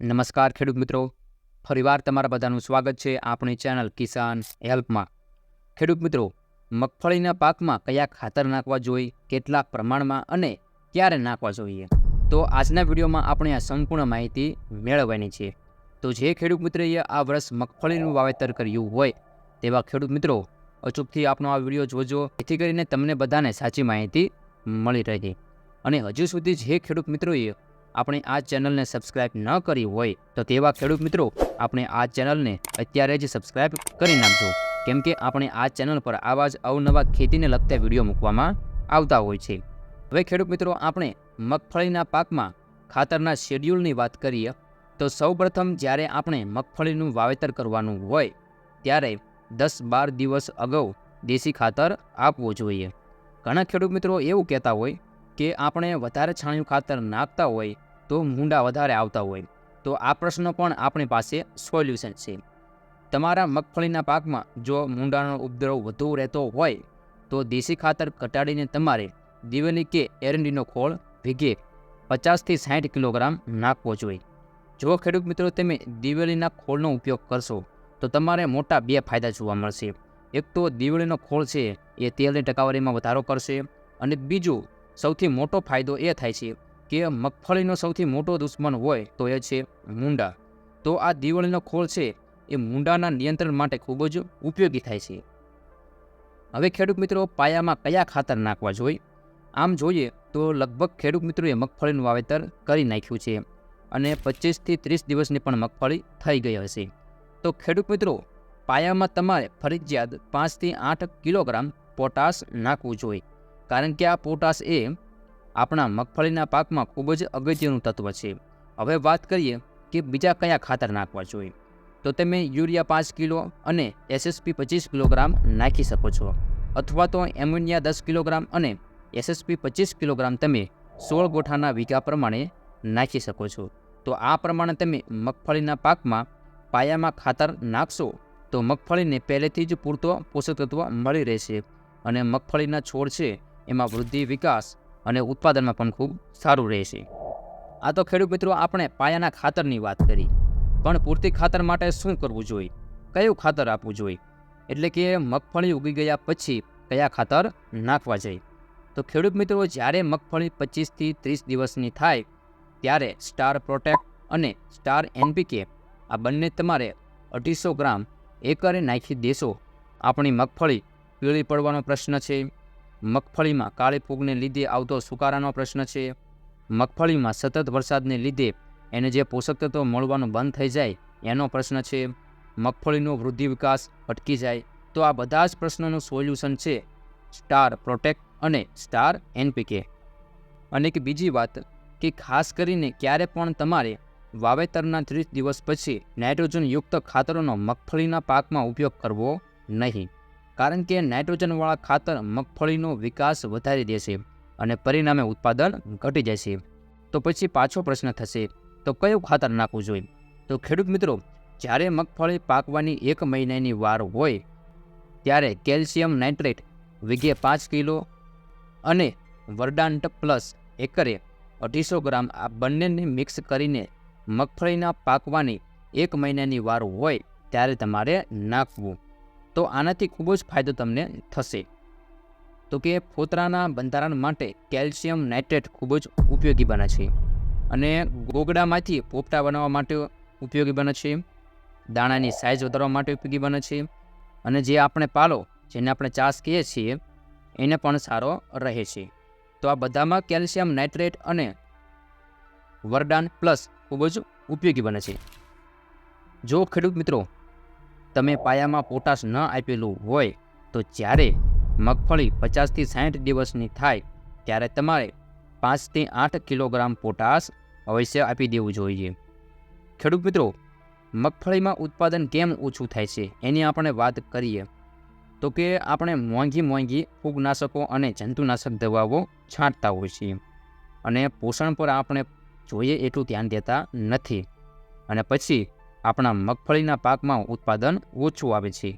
નમસ્કાર ખેડૂત મિત્રો. ફરીવાર તમારા બધાનું સ્વાગત છે આપણી ચેનલ કિસાન હેલ્પમાં. ખેડૂત મિત્રો, મગફળીના પાકમાં કયા ખાતર નાખવા જોઈએ, કેટલા પ્રમાણમાં અને ક્યારે નાખવા જોઈએ? તો આજના વિડીયોમાં આપણે આ સંપૂર્ણ માહિતી મેળવવાની છે. તો જે ખેડૂત મિત્રએ આ વર્ષ મગફળીનું વાવેતર કર્યું હોય, તેવા ખેડૂત મિત્રો, અચૂકથી આપનો આ વીડિયો જોજો, જેથી કરીને તમને બધાને સાચી માહિતી મળી રહે. અને હજુ સુધી જે ખેડૂત મિત્રોએ આપણે આ ચેનલને સબસ્ક્રાઇબ ન કરી હોય તો તેવા ખેડૂત મિત્રો, આપણે આ ચેનલને અત્યારે જ સબસ્ક્રાઇબ કરી નાખજો. કેમ કે આપણે આ ચેનલ પર આવા જ અવનવા ખેતીને લગતા વીડિયો મૂકવામાં આવતા હોય છે. હવે ખેડૂત મિત્રો, આપણે મગફળીના પાકમાં ખાતરના શેડ્યુલની વાત કરીએ, તો સૌપ્રથમ જ્યારે આપણે મગફળીનું વાવેતર કરવાનું હોય, ત્યારે દસ બાર દિવસ અગાઉ દેશી ખાતર આપવું જોઈએ. ઘણા ખેડૂત મિત્રો એવું કહેતા હોય કે આપણે વધારે છાણિયું ખાતર નાખતા હોય તો મૂંડા વધારે આવતા હોય. તો આ પ્રશ્ન પણ આપણી પાસે સોલ્યુશન છે. તમારા મગફળીના પાકમાં જો મૂંડાનો ઉપદ્રવ વધુ રહેતો હોય, તો દેશી ખાતર ઘટાડીને તમારે દિવેલી કે એરંડીનો ખોળ ભીગે પચાસથી સાઠ કિલોગ્રામ નાખવો જોઈએ. જો ખેડૂત મિત્રો તમે દિવેલીના ખોળનો ઉપયોગ કરશો, તો તમારે મોટા બે ફાયદા જોવા મળશે. એક તો દિવેલીનો ખોળ છે, એ તેલની ટકાવારીમાં વધારો કરશે અને બીજું સૌથી મોટો ફાયદો એ થાય છે કે મગફળીનો સૌથી મોટો દુશ્મન હોય તો એ છે મૂંડા. તો આ દિવાળીનો ખોળ છે એ મૂંડાના નિયંત્રણ માટે ખૂબ જ ઉપયોગી થાય છે. હવે ખેડૂત મિત્રો પાયામાં કયા ખાતર નાખવા જોઈએ? આમ જોઈએ તો લગભગ ખેડૂત મિત્રોએ મગફળીનું વાવેતર કરી નાખ્યું છે અને પચીસથી ત્રીસ દિવસની પણ મગફળી થઈ ગઈ હશે. તો ખેડૂત મિત્રો, પાયામાં તમારે ફરજિયાત પાંચથી આઠ કિલોગ્રામ પોટાશ નાખવું જોઈએ. કારણ કે આ પોટાશ એ આપણા મગફળીના પાકમાં ખૂબ જ અગત્યનું તત્વ છે. હવે વાત કરીએ કે બીજા કયા ખાતર નાખવા જોઈએ. તો તમે યુરિયા પાંચ કિલો અને એસએસપી પચીસ કિલોગ્રામ નાખી શકો છો. અથવા તો એમોનિયા દસ કિલોગ્રામ અને એસએસપી પચીસ કિલોગ્રામ તમે સોળ ગોઠાના વીઘા પ્રમાણે નાખી શકો છો. તો આ પ્રમાણે તમે મગફળીના પાકમાં પાયામાં ખાતર નાખશો તો મગફળીને પહેલેથી જ પૂરતો પોષક તત્વ મળી રહેશે. અને મગફળીના છોડ છે એમાં વૃદ્ધિ, વિકાસ અને ઉત્પાદનમાં પણ ખૂબ સારું રહેશે. આ તો ખેડૂત મિત્રો આપણે પાયાના ખાતરની વાત કરી. પણ પૂરતી ખાતર માટે શું કરવું જોઈએ? કયું ખાતર આપવું જોઈએ? એટલે કે મગફળી ઉગી ગયા પછી કયા ખાતર નાખવા જોઈએ? તો ખેડૂત મિત્રો, જ્યારે મગફળી પચીસથી ત્રીસ દિવસની થાય, ત્યારે સ્ટાર પ્રોટેક્ટ અને સ્ટાર એનપીકે આ બંને તમારે અઢીસો ગ્રામ એકરે નાખી દેશો. આપણી મગફળી પીળી પડવાનો પ્રશ્ન છે. મગફળીમાં કાળી ફૂગને લીધે આવતો સુકારાનો પ્રશ્ન છે. મગફળીમાં સતત વરસાદને લીધે એને જે પોષક તત્વો મળવાનું બંધ થઈ જાય એનો પ્રશ્ન છે. મગફળીનો વૃદ્ધિ વિકાસ અટકી જાય તો આ બધા જ પ્રશ્નોનું સોલ્યુશન છે. સ્ટાર પ્રોટેક્ટ અને સ્ટાર એનપીકે. અને એક બીજી વાત કે ખાસ કરીને ક્યારે પણ તમારે વાવેતરના ત્રીસ દિવસ પછી નાઇટ્રોજનયુક્ત ખાતરોનો મગફળીના પાકમાં ઉપયોગ કરવો નહીં. કારણ કે નાઇટ્રોજનવાળા ખાતર મગફળીનો વિકાસ વધારી દેશે અને પરિણામે ઉત્પાદન ઘટી જશે તો પછી પાછો પ્રશ્ન થશે, તો કયું ખાતર નાખવું જોઈએ? તો ખેડૂત મિત્રો, જ્યારે મગફળી પાકવાની એક મહિનાની વાર હોય, ત્યારે કેલ્શિયમ નાઇટ્રેટ વીઘે પાંચ કિલો અને વરડાન્ટ પ્લસ એકરે અઢીસો ગ્રામ આ બંનેને મિક્સ કરીને મગફળીના પાકવાની એક મહિનાની વાર હોય, ત્યારે તમારે નાખવું. તો આનાથી ખૂબ જ ફાયદો તમને થશે. તો કે ફોતરાના બંધારણ માટે કેલ્શિયમ નાઇટ્રેટ ખૂબ જ ઉપયોગી બને છે. અને ગોગડામાંથી પોપટા બનાવવા માટે ઉપયોગી બને છે. દાણાની સાઇઝ વધારવા માટે ઉપયોગી બને છે. અને જે આપણે પાલો, જેને આપણે ચાસ કહીએ છીએ, એને પણ સારો રહે છે. તો આ બધામાં કેલ્શિયમ નાઇટ્રેટ અને વરદાન પ્લસ ખૂબ જ ઉપયોગી બને છે. જો ખેડૂત મિત્રો તમે પાયામાં પોટાશ ન આપેલું હોય તો જ્યારે મગફળી પચાસથી સાઠ દિવસની થાય, ત્યારે તમારે પાંચથી આઠ કિલોગ્રામ પોટાશ અવશ્ય આપી દેવું જોઈએ. ખેડૂત મિત્રો, મગફળીમાં ઉત્પાદન કેમ ઓછું થાય છે એની આપણે વાત કરીએ. તો કે આપણે મોંઘી મોંઘી ફૂગનાશકો અને જંતુનાશક દવાઓ છાંટતા હોઈએ છીએ અને પોષણ પર આપણે જોઈએ એટલું ધ્યાન દેતા નથી. અને પછી આપણા મગફળીના પાકમાં ઉત્પાદન ઓછું આવે છે.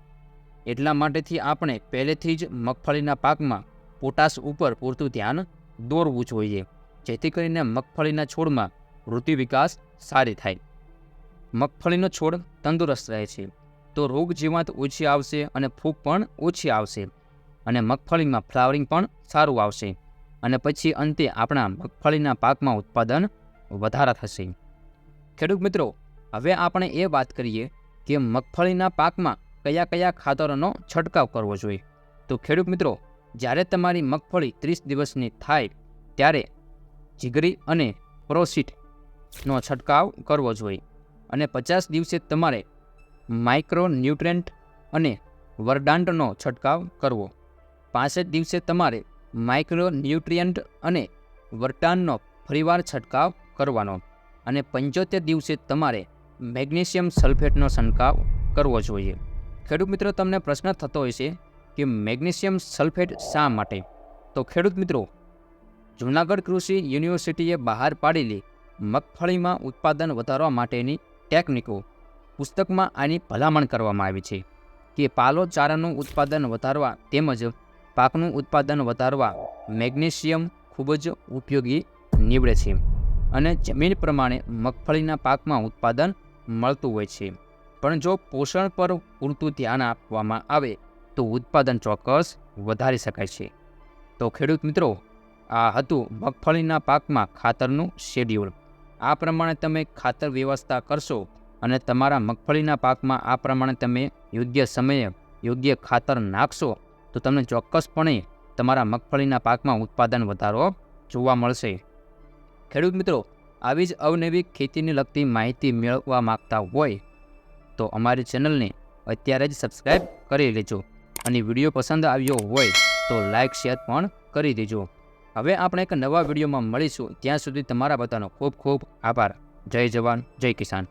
એટલા માટેથી આપણે પહેલેથી જ મગફળીના પાકમાં પોટાશ ઉપર પૂરતું ધ્યાન દોરવું જોઈએ, જેથી કરીને મગફળીના છોડમાં વૃદ્ધિ વિકાસ સારી થાય. મગફળીનો છોડ તંદુરસ્ત રહે છે, તો રોગ જીવાત ઓછી આવશે અને ફૂગ પણ ઓછી આવશે અને મગફળીમાં ફ્લાવરિંગ પણ સારું આવશે અને પછી અંતે આપણા મગફળીના પાકમાં ઉત્પાદન વધારા થશે. ખેડૂત મિત્રો હવે આપણે એ વાત કરીએ કે મગફળીના પાકમાં કયા કયા ખાતરોનો છંટકાવ કરવો જોઈએ. તો ખેડૂત મિત્રો, જ્યારે તમારી મગફળી ત્રીસ દિવસની થાય, ત્યારે જીગરી અને પ્રોસીટનો છંટકાવ કરવો જોઈએ અને પચાસ દિવસે તમારે માઇક્રો ન્યુટ્રન્ટ અને વરદાંટનો છંટકાવ કરવો. પાસઠ દિવસે તમારે માઇક્રો ન્યુટ્રિયન્ટ અને વરટાનનો ફરીવાર છંટકાવ કરવાનો અને પંચોતેર દિવસે તમારે મેગ્નેશિયમ સલ્ફેટનો છંટકાવ કરવો જોઈએ. ખેડૂત મિત્રો, તમને પ્રશ્ન થતો હોય છે કે મેગ્નેશિયમ સલ્ફેટ શા માટે? તો ખેડૂત મિત્રો, જૂનાગઢ કૃષિ યુનિવર્સિટીએ બહાર પાડેલી મગફળીમાં ઉત્પાદન વધારવા માટેની ટેકનિકો પુસ્તકમાં આની ભલામણ કરવામાં આવી છે કે પાલો ચારાનું ઉત્પાદન વધારવા તેમજ પાકનું ઉત્પાદન વધારવા મેગ્નેશિયમ ખૂબ જ ઉપયોગી નીવડે છે. અને જમીન પ્રમાણે મગફળીના પાકમાં ઉત્પાદન મળતું હોય છે. પણ જો પોષણ પર પૂરતું ધ્યાન આપવામાં આવે, તો ઉત્પાદન ચોક્કસ વધારી શકાય છે. તો ખેડૂત મિત્રો, આ હતું મગફળીના પાકમાં ખાતરનું શેડ્યુલ આ પ્રમાણે તમે ખાતર વ્યવસ્થા કરશો અને તમારા મગફળીના પાકમાં આ પ્રમાણે તમે યોગ્ય સમયે યોગ્ય ખાતર નાખશો, તો તમને ચોક્કસપણે તમારા મગફળીના પાકમાં ઉત્પાદન વધારો જોવા મળશે. ખેડૂત મિત્રો આવી જ અવનવી ખેતીને લગતી માહિતી મેળવવા માગતા હોય તો અમારી ચેનલને અત્યારે જ સબસ્ક્રાઈબ કરી લેજો અને વીડિયો પસંદ આવ્યો હોય તો લાઇક, શેર પણ કરી દેજો. હવે આપણે એક નવા વિડીયોમાં મળીશું. ત્યાં સુધી તમારા બધાનો ખૂબ ખૂબ આભાર. જય જવાન, જય કિસાન.